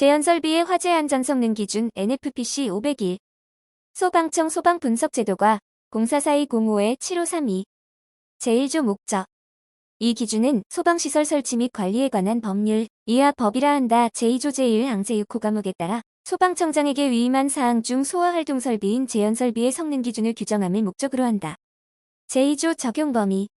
재현설비의 화재 안전 성능 기준 NFPC 501 소방청 소방분석제도과 044205-7532 제1조 목적. 이 기준은 소방시설 설치 및 관리에 관한 법률, 이하 법이라 한다. 제2조 제1 항제 6호 과목에 따라 소방청장에게 위임한 사항 중 소화활동설비인 재현설비의 성능 기준을 규정함을 목적으로 한다. 제2조 적용 범위.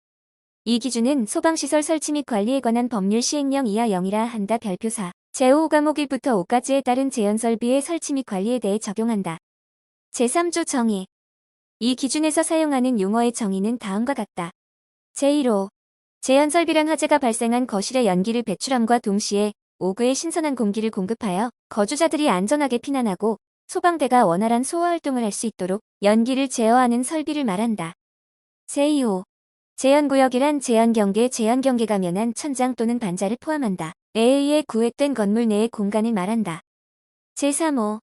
이 기준은 소방시설 설치 및 관리에 관한 법률 시행령 이하 0이라 한다. 별표사 제5 과목 1부터 5까지에 따른 재현설비의 설치 및 관리에 대해 적용한다. 제3조 정의 이 기준에서 사용하는 용어의 정의는 다음과 같다. 제1호 재현설비란 화재가 발생한 거실에 연기를 배출함과 동시에 오그에 신선한 공기를 공급하여 거주자들이 안전하게 피난하고 소방대가 원활한 소화활동을 할 수 있도록 연기를 제어하는 설비를 말한다. 제2호 재현구역이란 재현경계 재현경계가 면한 천장 또는 반자를 포함한다. 에 의해 구획된 건물 내의 공간을 말한다. 제3호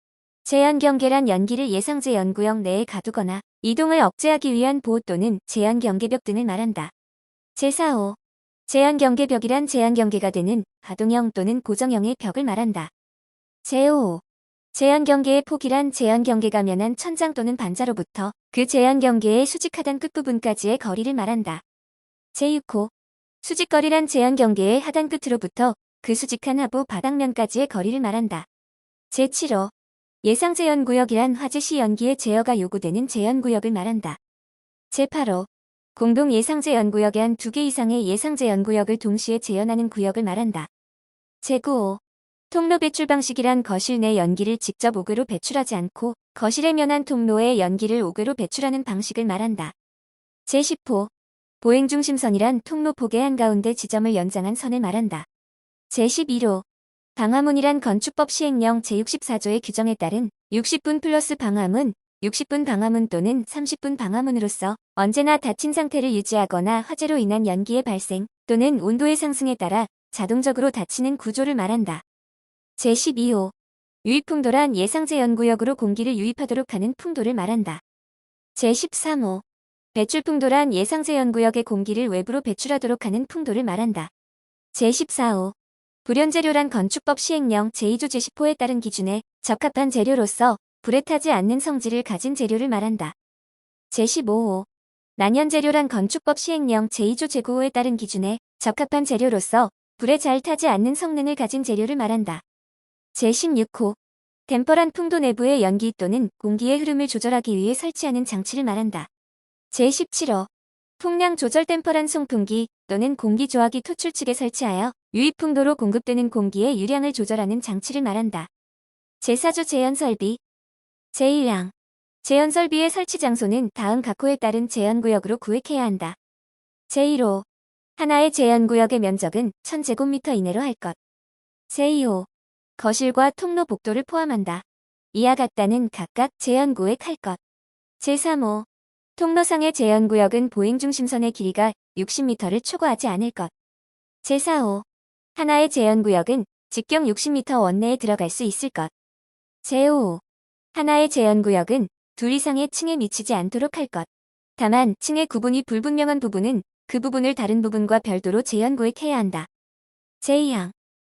재현경계란 연기를 예상제 연구역 내에 가두거나 이동을 억제하기 위한 보호 또는 재현경계벽 등을 말한다. 제4호 제한 경계벽이란 제한 경계가 되는 가동형 또는 고정형의 벽을 말한다. 제5호 제한 경계의 폭이란 제한 경계가 면한 천장 또는 반자로부터 그 제한 경계의 수직하단 끝부분까지의 거리를 말한다. 제6호 수직거리란 제한 경계의 하단 끝으로부터 그 수직한 하부 바닥면까지의 거리를 말한다. 제7호 예상제연구역이란 화재 시 연기의 제어가 요구되는 제연구역을 말한다. 제8호 공동 예상제 연구역의 한 두 개 이상의 예상제 연구역을 동시에 재현하는 구역을 말한다. 제9호 통로 배출 방식이란 거실 내 연기를 직접 옥외로 배출하지 않고 거실에 면한 통로에 연기를 옥외로 배출하는 방식을 말한다. 제10호 보행중심선이란 통로 폭의 한가운데 지점을 연장한 선을 말한다. 제11호 방화문이란 건축법 시행령 제64조의 규정에 따른 60분 플러스 방화문, 60분 방화문 또는 30분 방화문으로서 언제나 닫힌 상태를 유지하거나 화재로 인한 연기의 발생 또는 온도의 상승에 따라 자동적으로 닫히는 구조를 말한다. 제12호 유입풍도란 예상제 연구역으로 공기를 유입하도록 하는 풍도를 말한다. 제13호 배출풍도란 예상제 연구역의 공기를 외부로 배출하도록 하는 풍도를 말한다. 제14호 불연재료란 건축법 시행령 제2조 제10호에 따른 기준에 적합한 재료로서 불에 타지 않는 성질을 가진 재료를 말한다. 제15호 난연재료란 건축법 시행령 제2조 제9호에 따른 기준에 적합한 재료로서 불에 잘 타지 않는 성능을 가진 재료를 말한다. 제16호 댐퍼란 풍도 내부의 연기 또는 공기의 흐름을 조절하기 위해 설치하는 장치를 말한다. 제17호 풍량 조절 댐퍼란 송풍기 또는 공기 조화기 토출 측에 설치하여 유입 풍도로 공급되는 공기의 유량을 조절하는 장치를 말한다. 제4조 재현 설비 제1항 재현 설비의 설치 장소는 다음 각호에 따른 재현구역으로 구획해야 한다. 제1호 하나의 재현구역의 면적은 1000제곱미터 이내로 할 것. 제2호 거실과 통로 복도를 포함한다. 이와 같다는 각각 재현구획 할 것. 제3호 통로상의 재현구역은 보행중심선의 길이가 60m를 초과하지 않을 것. 제4호 하나의 재현구역은 직경 60m 원내에 들어갈 수 있을 것. 제5호 하나의 재현구역은 둘 이상의 층에 미치지 않도록 할 것. 다만 층의 구분이 불분명한 부분은 그 부분을 다른 부분과 별도로 재현구획해야 한다. 제2항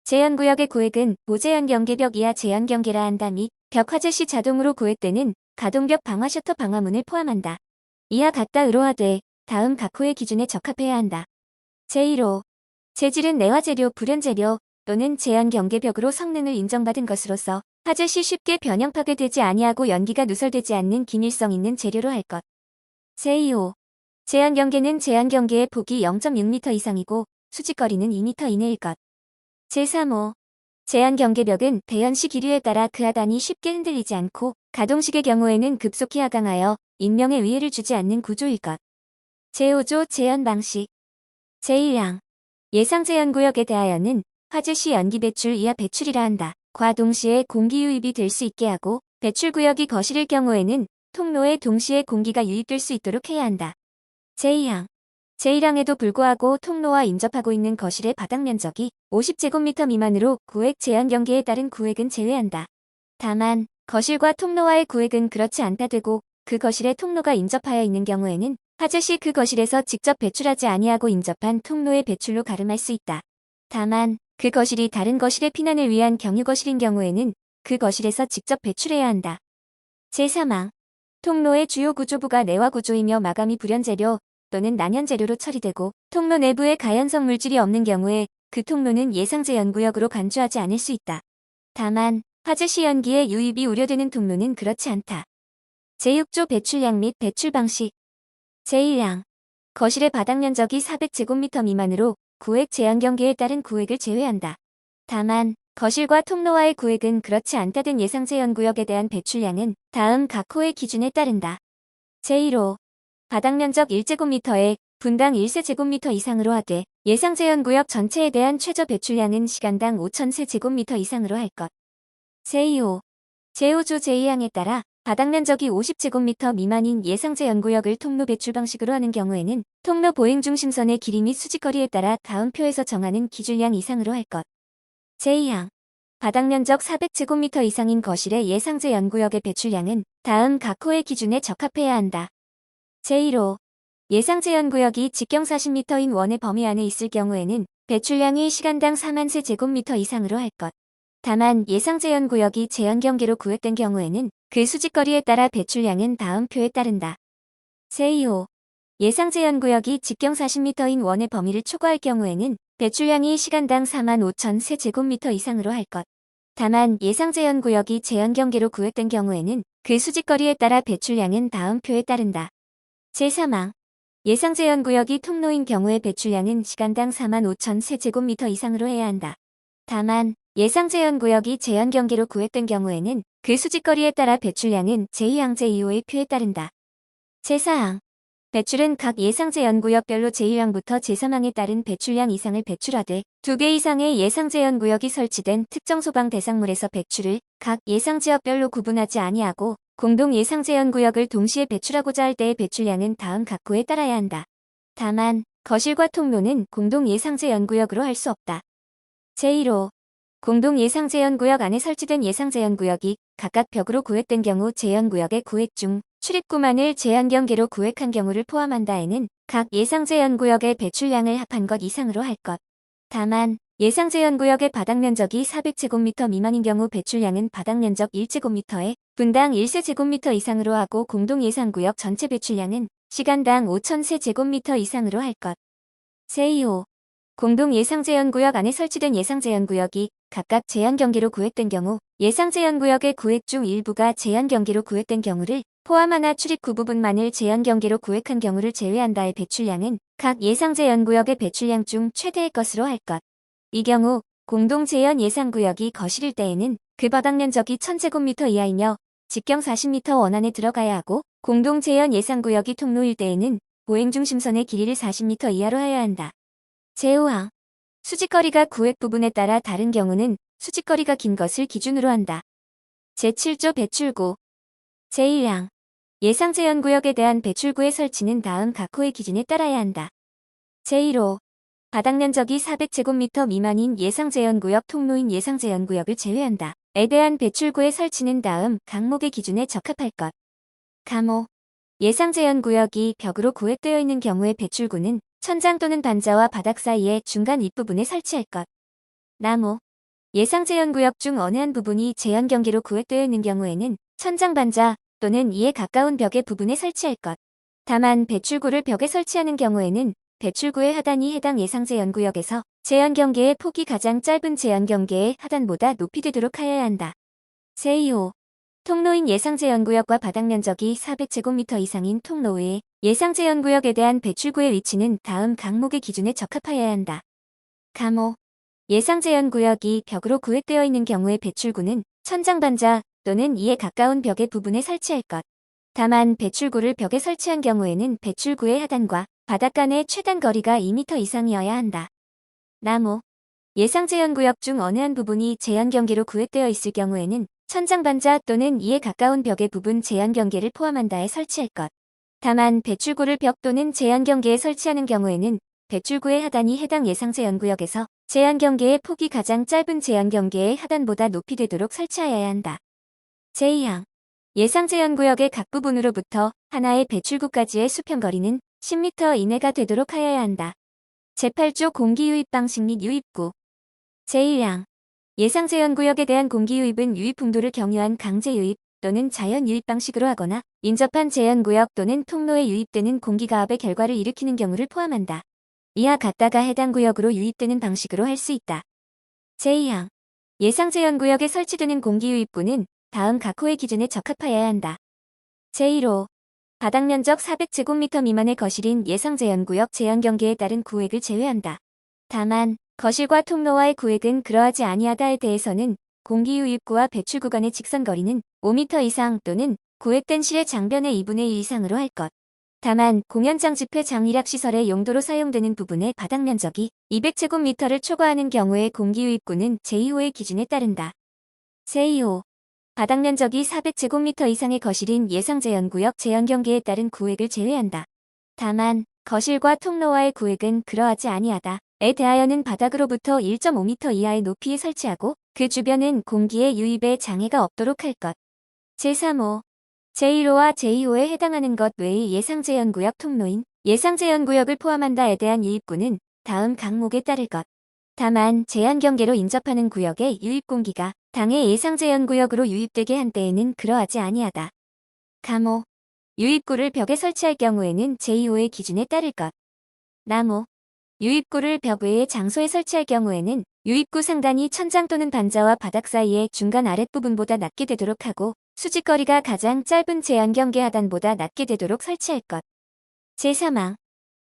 재현구역의 구획은 보재현 경계벽 이하 재현 경계라 한다 및 벽 화재 시 자동으로 구획되는 가동벽 방화 셔터 방화문을 포함한다. 이하 같다 의로하되 다음 각호의 기준에 적합해야 한다. 제1호 재질은 내화재료 불연재료 또는 재현 경계벽으로 성능을 인정받은 것으로서 화재 시 쉽게 변형 파괴되지 아니하고 연기가 누설되지 않는 기밀성 있는 재료로 할 것. 제2호 제한 경계는 제한 경계의 폭이 0.6m 이상이고 수직거리는 2m 이내일 것. 제3호 제한 경계벽은 배연시 기류에 따라 그 하단이 쉽게 흔들리지 않고 가동식의 경우에는 급속히 하강하여 인명에 위해를 주지 않는 구조일 것. 제5조 제한 방식 제1항 예상 제한 구역에 대하여는 화재 시 연기 배출 이하 배출이라 한다. 과 동시에 공기 유입이 될 수 있게 하고 배출구역이 거실일 경우에는 통로에 동시에 공기가 유입될 수 있도록 해야 한다. 제2항 제1항에도 불구하고 통로와 인접하고 있는 거실의 바닥 면적이 50제곱미터 미만으로 구획 제한 경계에 따른 구획은 제외한다. 다만 거실과 통로와의 구획은 그렇지 않다 되고 그 거실에 통로가 인접하여 있는 경우에는 시그 거실에서 직접 배출하지 아니하고 인접한 통로의 배출로 가름할 수 있다. 다만 그 거실이 다른 거실의 피난을 위한 경유 거실인 경우에는 그 거실에서 직접 배출해야 한다. 제3항 통로의 주요 구조부가 내화 구조이며 마감이 불연재료 또는 난연재료로 처리되고 통로 내부에 가연성 물질이 없는 경우에 그 통로는 예상제 연구역으로 간주하지 않을 수 있다. 다만 화재 시 연기의 유입이 우려되는 통로는 그렇지 않다. 제6조 배출량 및 배출 방식 제1항 거실의 바닥 면적이 400제곱미터 미만으로 구획 제한 경계에 따른 구획을 제외한다. 다만 거실과 통로와의 구획은 그렇지 않다든 예상제 연구역에 대한 배출량은 다음 각 호의 기준에 따른다. 제1호 바닥 면적 1제곱미터에 분당 1세제곱미터 이상으로 하되 예상제 연구역 전체에 대한 최저 배출량은 시간당 5,000세제곱미터 이상으로 할 것. 제2호 제5조 제2항에 따라 바닥 면적이 50제곱미터 미만인 예상제 연구역을 통로 배출 방식으로 하는 경우에는 통로 보행 중심선의 길이 및 수직거리에 따라 다음 표에서 정하는 기준량 이상으로 할 것. 제2항 바닥 면적 400제곱미터 이상인 거실의 예상제 연구역의 배출량은 다음 각 호의 기준에 적합해야 한다. 제1호 예상제 연구역이 직경 40m인 원의 범위 안에 있을 경우에는 배출량이 시간당 4만 세제곱미터 이상으로 할 것. 다만 예상제 연구역이 제한 경계로 구획된 경우에는 그 수직거리에 따라 배출량은 다음 표에 따른다. 제2호 예상제 연구역이 직경 40m인 원의 범위를 초과할 경우에는 배출량이 시간당 4만 5천 세제곱미터 이상으로 할 것. 다만 예상제 연구역이 제한 경계로 구획된 경우에는 그 수직거리에 따라 배출량은 다음 표에 따른다. 제3항 예상제 연구역이 통로인 경우의 배출량은 시간당 4만 5천 세제곱미터 이상으로 해야 한다. 다만 예상제 연구역이 제한 경계로 구획된 경우에는 그 수직거리에 따라 배출량은 제2항 제 2호의 표에 따른다. 제4항 배출은 각 예상제 연구역별로 제1항부터 제3항에 따른 배출량 이상을 배출하되 두 개 이상의 예상제 연구역이 설치된 특정 소방 대상물에서 배출을 각 예상지역별로 구분하지 아니하고 공동 예상제 연구역을 동시에 배출하고자 할 때의 배출량은 다음 각호에 따라야 한다. 다만 거실과 통로는 공동 예상제 연구역으로 할 수 없다. 제1호 공동 예상제 연구역 안에 설치된 예상제 연구역이 각각 벽으로 구획된 경우 제연구역의 구획 중 출입구만을 제한 경계로 구획한 경우를 포함한다에는 각 예상제 연구역의 배출량을 합한 것 이상으로 할 것. 다만 예상제 연구역의 바닥 면적이 400제곱미터 미만인 경우 배출량은 바닥 면적 1제곱미터에 분당 1세제곱미터 이상으로 하고 공동 예상구역 전체 배출량은 시간당 5,000세제곱미터 이상으로 할 것. 제2호 공동 예상제연구역 안에 설치된 예상제연구역이 각각 제한 경계로 구획된 경우 예상제연구역의 구획 중 일부가 제한 경계로 구획된 경우를 포함하나 출입 구 부분만을 제한 경계로 구획한 경우를 제외한다의 배출량은 각 예상제연구역의 배출량 중 최대의 것으로 할 것. 이 경우 공동 제연 예상 구역이 거실일 때에는 그 바닥 면적이 1000제곱미터 이하이며 직경 40m 원 안에 들어가야 하고 공동 제연 예상 구역이 통로일 때에는 보행 중심선의 길이를 40m 이하로 해야 한다. 제5항 수직거리가 구획 부분에 따라 다른 경우는 수직거리가 긴 것을 기준으로 한다. 제7조 배출구 제1항 예상제연구역에 대한 배출구의 설치는 다음 각 호의 기준에 따라야 한다. 제1호 바닥 면적이 400제곱미터 미만인 예상제연구역 통로인 예상제연구역을 제외한다. 에 대한 배출구의 설치는 다음 강목의 기준에 적합할 것. 감호 예상제연구역이 벽으로 구획되어 있는 경우의 배출구는 천장 또는 반자와 바닥 사이의 중간 윗부분에 설치할 것. 나무 예상제연구역 중 어느 한 부분이 제한 경계로 구획되어 있는 경우에는 천장 반자 또는 이에 가까운 벽의 부분에 설치할 것. 다만 배출구를 벽에 설치하는 경우에는 배출구의 하단이 해당 예상제 연구역에서 제한 경계의 폭이 가장 짧은 제한 경계의 하단보다 높이 되도록 하여야 한다. 제2호 통로인 예상제 연구역과 바닥 면적이 400제곱미터 이상인 통로 외에 예상제 연구역에 대한 배출구의 위치는 다음 강목의 기준에 적합하여야 한다. 감호 예상제 연구역이 벽으로 구획되어 있는 경우의 배출구는 천장 반자 또는 이에 가까운 벽의 부분에 설치할 것. 다만 배출구를 벽에 설치한 경우에는 배출구의 하단과 바닥 간의 최단 거리가 2m 이상이어야 한다. 나무 예상제연구역 중 어느 한 부분이 제한 경계로 구획되어 있을 경우에는 천장 반자 또는 이에 가까운 벽의 부분 제한 경계를 포함한다에 설치할 것. 다만 배출구를 벽 또는 제한 경계에 설치하는 경우에는 배출구의 하단이 해당 예상제 연구역에서 제한 경계의 폭이 가장 짧은 제한 경계의 하단보다 높이 되도록 설치하여야 한다. 제2항 예상제 연구역의 각 부분으로부터 하나의 배출구까지의 수평거리는 10m 이내가 되도록 하여야 한다. 제8조 공기유입 방식 및 유입구 제1항 예상 제한구역에 대한 공기 유입은 유입 풍도를 경유한 강제 유입 또는 자연 유입 방식으로 하거나 인접한 제한구역 또는 통로에 유입되는 공기가압의 결과를 일으키는 경우를 포함한다. 이와 같다가 해당 구역으로 유입되는 방식으로 할 수 있다. 제2항 예상 제한구역에 설치되는 공기 유입구는 다음 각 호의 기준에 적합하여야 한다. 제1호 바닥 면적 400제곱미터 미만의 거실인 예상 제한구역 제한 경계에 따른 구획을 제외한다. 다만 거실과 통로와의 구획은 그러하지 아니하다에 대해서는 공기 유입구와 배출 구간의 직선 거리는 5m 이상 또는 구획된 실의 장변의 2분의 1 이상으로 할 것. 다만 공연장 집회 장일학 시설의 용도로 사용되는 부분의 바닥 면적이 200제곱미터를 초과하는 경우에 공기 유입구는 제2호의 기준에 따른다. 제2호 바닥 면적이 400제곱미터 이상의 거실인 예상 제연구역 제연 경계에 따른 구획을 제외한다. 다만 거실과 통로와의 구획은 그러하지 아니하다. 에 대하여는 바닥으로부터 1.5m 이하의 높이에 설치하고 그 주변은 공기의 유입에 장애가 없도록 할 것. 제3호 제1호와 제2호에 해당하는 것 외의 예상제연구역 통로인 예상제연구역을 포함한다에 대한 유입구는 다음 강목에 따를 것. 다만 제한 경계로 인접하는 구역의 유입 공기가 당의 예상제연구역으로 유입되게 한 때에는 그러하지 아니하다. 감호 유입구를 벽에 설치할 경우에는 제2호의 기준에 따를 것. 나무 유입구를 벽 외의 장소에 설치할 경우에는 유입구 상단이 천장 또는 반자와 바닥 사이의 중간 아랫부분보다 낮게 되도록 하고 수직거리가 가장 짧은 제한 경계 하단보다 낮게 되도록 설치할 것. 제3항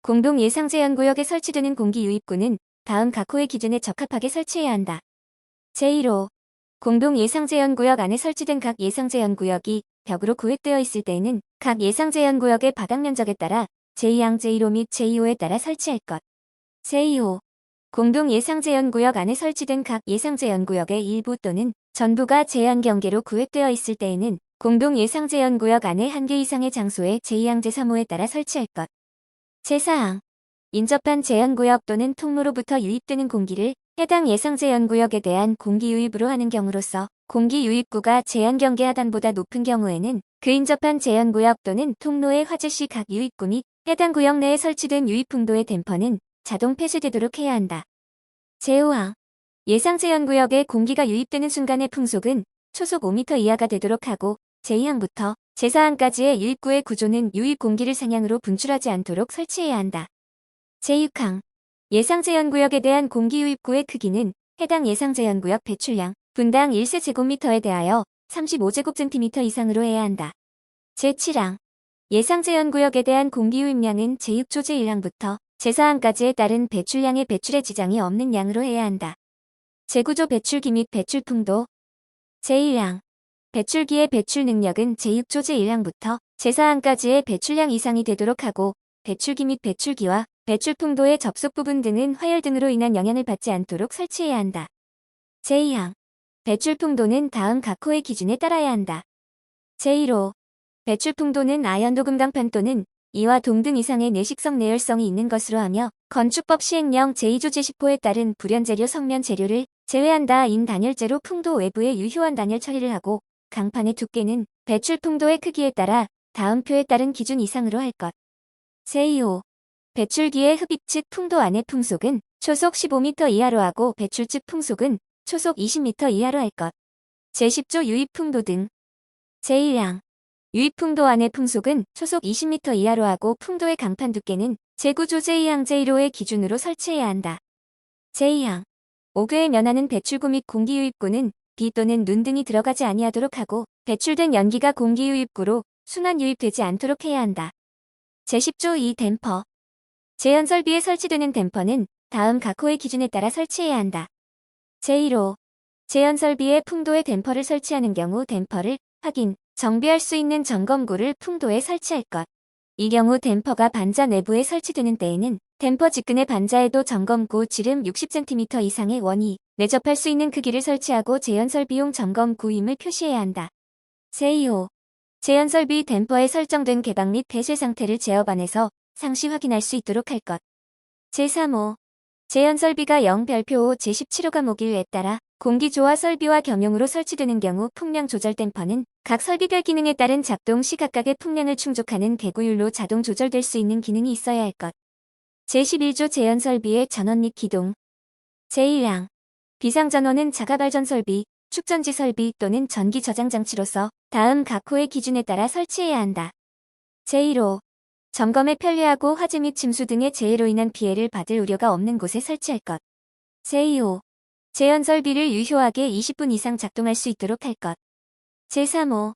공동 예상제한구역에 설치되는 공기 유입구는 다음 각 호의 기준에 적합하게 설치해야 한다. 제1호 공동 예상제한구역 안에 설치된 각 예상제한구역이 벽으로 구획되어 있을 때에는 각 예상제한구역의 바닥 면적에 따라 제2항 제1호 및 제2호에 따라 설치할 것. 제2호 공동 예상제연구역 안에 설치된 각 예상제연구역의 일부 또는 전부가 제한 경계로 구획되어 있을 때에는 공동 예상제연구역 안에 한 개 이상의 장소에 제2항 제 3호에 따라 설치할 것. 제4항 인접한 제연구역 또는 통로로부터 유입되는 공기를 해당 예상제연구역에 대한 공기 유입으로 하는 경우로서 공기 유입구가 제한 경계 하단보다 높은 경우에는 그 인접한 제연구역 또는 통로의 화재 시 각 유입구 및 해당 구역 내에 설치된 유입풍도의 댐퍼는 자동 폐쇄되도록 해야 한다. 제5항 예상 제한구역에 공기가 유입되는 순간의 풍속은 초속 5m 이하가 되도록 하고 제2항부터 제4항까지의 유입구의 구조는 유입 공기를 상향으로 분출하지 않도록 설치해야 한다. 제6항 예상 제한구역에 대한 공기 유입구의 크기는 해당 예상 제한구역 배출량 분당 1세제곱미터에 대하여 35제곱cm 이상으로 해야 한다. 제7항 예상 제한구역에 대한 공기 유입량은 제6조 제1항부터 제4항까지에 따른 배출량의 배출에 지장이 없는 양으로 해야 한다. 재구조 배출기 및 배출풍도 제1항 배출기의 배출 능력은 제6조 제1항부터 제4항까지의 배출량 이상이 되도록 하고 배출기 및 배출기와 배출풍도의 접속 부분 등은 화열 등으로 인한 영향을 받지 않도록 설치해야 한다. 제2항 배출풍도는 다음 각 호의 기준에 따라야 한다. 제1호 배출풍도는 아연도금강판 또는 이와 동등 이상의 내식성 내열성이 있는 것으로 하며 건축법 시행령 제2조 제10호에 따른 불연재료 성면 재료를 제외한다 인 단열재로 풍도 외부에 유효한 단열 처리를 하고 강판의 두께는 배출 풍도의 크기에 따라 다음 표에 따른 기준 이상으로 할 것. 제2호 배출기의 흡입 측 풍도 안의 풍속은 초속 15m 이하로 하고 배출 측 풍속은 초속 20m 이하로 할 것. 제10조 유입 풍도 등 제1항 유입 풍도 안의 풍속은 초속 20m 이하로 하고 풍도의 강판 두께는 제9조 제2항 제1호의 기준으로 설치해야 한다. 제2항 5교에 면하는 배출구 및 공기 유입구는 비 또는 눈 등이 들어가지 아니하도록 하고 배출된 연기가 공기 유입구로 순환 유입되지 않도록 해야 한다. 제10조 2 댐퍼 제연 설비에 설치되는 댐퍼는 다음 각 호의 기준에 따라 설치해야 한다. 제1호 제연 설비에 풍도의 댐퍼를 설치하는 경우 댐퍼를 확인, 정비할 수 있는 점검구를 풍도에 설치할 것. 이 경우 댐퍼가 반자 내부에 설치되는 때에는 댐퍼 직근의 반자에도 점검구 지름 60cm 이상의 원이 내접할 수 있는 크기를 설치하고 재연설비용 점검구임을 표시해야 한다. 제2호 재연설비 댐퍼에 설정된 개방 및 배실 상태를 제어 반에서 상시 확인할 수 있도록 할 것. 제3호 재연설비가 0 별표 제17호 과목일에 따라 공기조화 설비와 겸용으로 설치되는 경우 풍량 조절 댐퍼는 각 설비별 기능에 따른 작동 시 각각의 풍량을 충족하는 개구율로 자동 조절될 수 있는 기능이 있어야 할 것. 제11조 재현 설비의 전원 및 기동 제1항 비상전원은 자가발전 설비, 축전지 설비 또는 전기 저장 장치로서 다음 각 호의 기준에 따라 설치해야 한다. 제1호 점검에 편리하고 화재 및 침수 등의 재해로 인한 피해를 받을 우려가 없는 곳에 설치할 것. 제2호 제연 설비를 유효하게 20분 이상 작동할 수 있도록 할 것. 제3호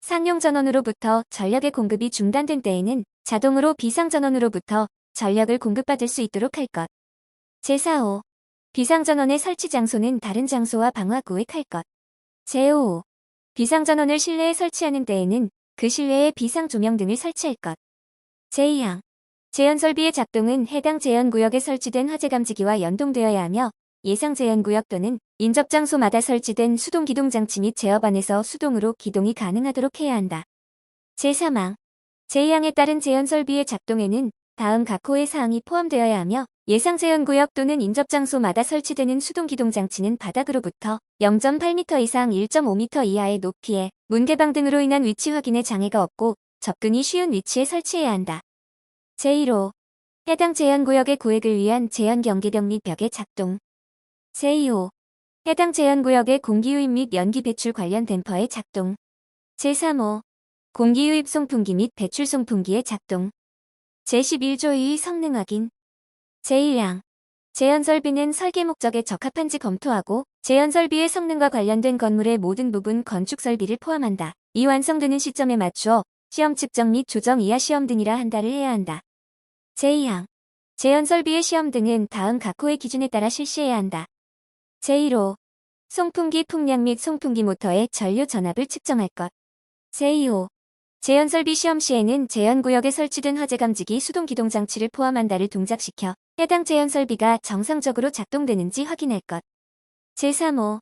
상용 전원으로부터 전력의 공급이 중단된 때에는 자동으로 비상 전원으로부터 전력을 공급받을 수 있도록 할 것. 제4호 비상 전원의 설치 장소는 다른 장소와 방화구획 할 것. 제5호 비상 전원을 실내에 설치하는 때에는 그 실내에 비상 조명 등을 설치할 것. 제2항 제연 설비의 작동은 해당 제연 구역에 설치된 화재 감지기와 연동되어야 하며 예상 제연 구역 또는 인접 장소마다 설치된 수동 기동 장치 및 제어 반에서 수동으로 기동이 가능하도록 해야 한다. 제3항 제2항에 따른 제연 설비의 작동에는 다음 각 호의 사항이 포함되어야 하며 예상 제연 구역 또는 인접 장소마다 설치되는 수동 기동 장치는 바닥으로부터 0.8m 이상 1.5m 이하의 높이에 문 개방 등으로 인한 위치 확인에 장애가 없고 접근이 쉬운 위치에 설치해야 한다. 제1호 해당 제한 구역의 구획을 위한 제한 경계벽 및 벽의 작동 제2호 해당 제한구역의 공기유입 및 연기 배출 관련 댐퍼의 작동. 제3호 공기유입 송풍기 및 배출 송풍기의 작동. 제11조 2 성능 확인. 제1항 제연 설비는 설계 목적에 적합한지 검토하고 제연 설비의 성능과 관련된 건물의 모든 부분 건축 설비를 포함한다. 이 완성되는 시점에 맞추어 시험 측정 및 조정 이하 시험 등이라 한다를 해야 한다. 제2항 제연 설비의 시험 등은 다음 각 호의 기준에 따라 실시해야 한다. 제1호 송풍기 풍량 및 송풍기 모터의 전류 전압을 측정할 것. 제2호 제연 설비 시험 시에는 제연 구역에 설치된 화재 감지기 수동 기동 장치를 포함한다를 동작시켜 해당 제연 설비가 정상적으로 작동되는지 확인할 것. 제3호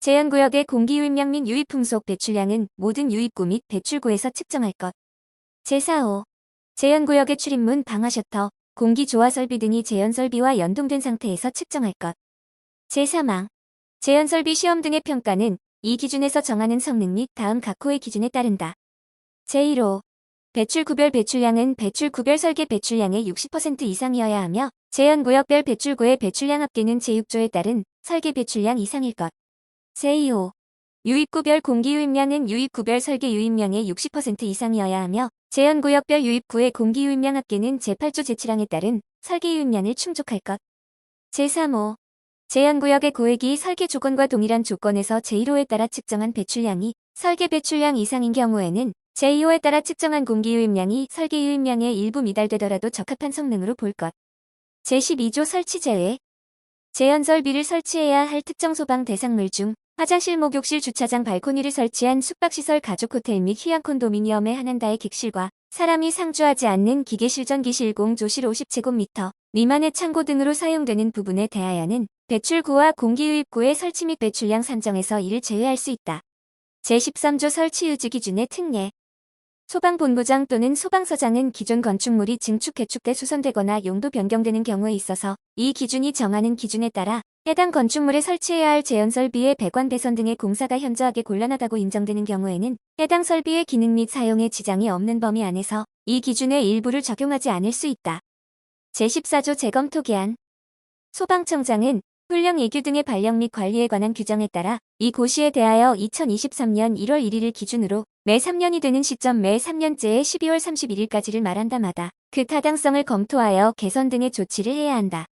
제연 구역의 공기 유입량 및 유입 풍속 배출량은 모든 유입구 및 배출구에서 측정할 것. 제4호 제연 구역의 출입문 방화 셔터, 공기 조화 설비 등이 제연 설비와 연동된 상태에서 측정할 것. 제3항 제연 설비 시험 등의 평가는 이 기준에서 정하는 성능 및 다음 각 호의 기준에 따른다. 제1호 배출 구별 배출량은 배출 구별 설계 배출량의 60% 이상이어야 하며 제연 구역별 배출구의 배출량 합계는 제6조에 따른 설계 배출량 이상일 것. 제2호 유입구별 공기 유입량은 유입구별 설계 유입량의 60% 이상이어야 하며 제연 구역별 유입구의 공기 유입량 합계는 제8조 제7항에 따른 설계 유입량을 충족할 것. 제3호 제한 구역의 구획이 설계 조건과 동일한 조건에서 제1호에 따라 측정한 배출량이 설계 배출량 이상인 경우에는 제2호에 따라 측정한 공기 유입량이 설계 유입량의 일부 미달되더라도 적합한 성능으로 볼 것. 제12조 설치 제외 제연 설비를 설치해야 할 특정 소방 대상물 중 화장실, 목욕실, 주차장, 발코니를 설치한 숙박시설, 가족 호텔 및 휴양 콘도미니엄의 한한다의 객실과 사람이 상주하지 않는 기계실, 전기실, 공조실 50제곱미터 미만의 창고 등으로 사용되는 부분에 대하여는 배출구와 공기유입구의 설치 및 배출량 산정에서 이를 제외할 수 있다. 제13조 설치 유지 기준의 특례 소방본부장 또는 소방서장은 기존 건축물이 증축, 개축돼 수선되거나 용도 변경되는 경우에 있어서 이 기준이 정하는 기준에 따라 해당 건축물에 설치해야 할 제연 설비의 배관 배선 등의 공사가 현저하게 곤란하다고 인정되는 경우에는 해당 설비의 기능 및 사용에 지장이 없는 범위 안에서 이 기준의 일부를 적용하지 않을 수 있다. 제14조 재검토 개안 소방청장은 훈령 예규 등의 발령 및 관리에 관한 규정에 따라 이 고시에 대하여 2023년 1월 1일을 기준으로 매 3년이 되는 시점 매 3년째의 12월 31일까지를 말한다마다 그 타당성을 검토하여 개선 등의 조치를 해야 한다.